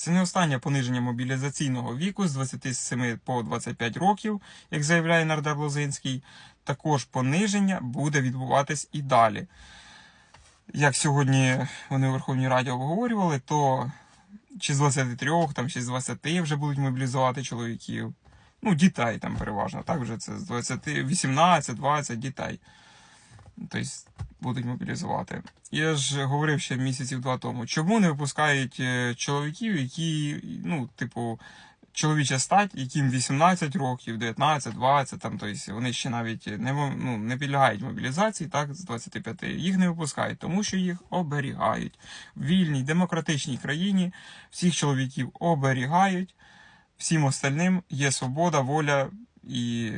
Це не останнє пониження мобілізаційного віку з 27 по 25 років, як заявляє нардеп Лозинський. Також пониження буде відбуватись і далі. Як сьогодні вони у Верховній Раді обговорювали, то чи з 23, там, чи з 20 вже будуть мобілізувати чоловіків. Ну, дітей там переважно, так вже це з 20, 18, 20 дітей. Тобто будуть мобілізувати. Я ж говорив ще місяців два тому, чому не випускають е, чоловіків, які, ну, типу, чоловіча стать, яким 18 років, 19, 20, там, тобто вони ще навіть не, ну, не підлягають мобілізації, так, з 25. Їх не випускають, тому що їх оберігають. В вільній демократичній країні всіх чоловіків оберігають, всім остальним є свобода, воля і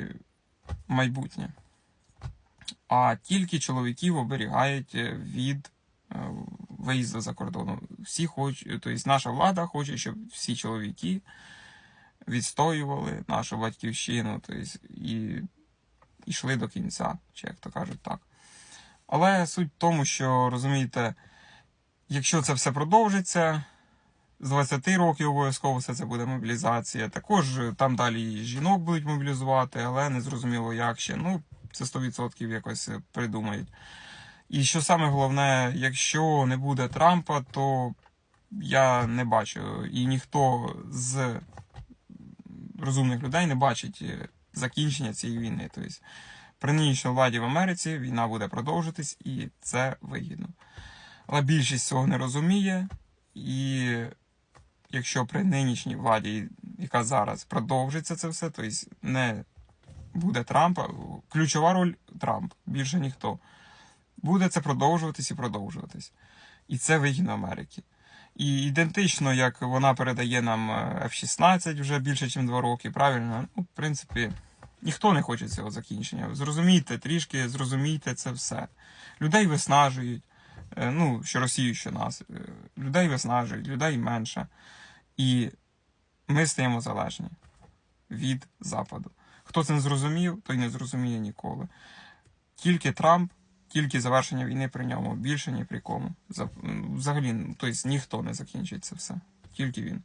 майбутнє. А тільки чоловіків оберігають е, від е, виїзду за кордону. Всі хочуть, тобто наша влада хоче, щоб всі чоловіки відстоювали нашу батьківщину, тобто і йшли до кінця, чи як то кажуть так. Але суть в тому, що розумієте, якщо це все продовжиться, з 20 років обов'язково все це буде мобілізація. Також е, там далі жінок будуть мобілізувати, але не зрозуміло як ще. Ну, це 100% якось е, придумають. І що саме головне, якщо не буде Трампа, то я не бачу, і ніхто з розумних людей не бачить е, закінчення цієї війни. Тобто, при нинішній владі в Америці війна буде продовжитись, і це вигідно. Але більшість цього не розуміє, і якщо при нинішній владі, яка зараз продовжиться це все, тобто не буде Трампа, ключова роль Трамп, більше ніхто. Буде це продовжуватись і продовжуватись. І це вигідно Америки. І ідентично, як вона передає нам е, F-16 вже більше, ніж 2 роки, правильно? Ну, в принципі, ніхто не хоче цього закінчення. Зрозумійте, трішки зрозумійте це все. Людей виснажують, е, ну, що Росію, що нас. Е, Людей виснажують, людей менше. І ми стаємо залежні від Западу. Хто це не зрозумів, той не зрозуміє ніколи. Тільки Трамп, тільки завершення війни при ньому, більше ні при кому. За- Взагалі, тобто ніхто не закінчить це все. Тільки він.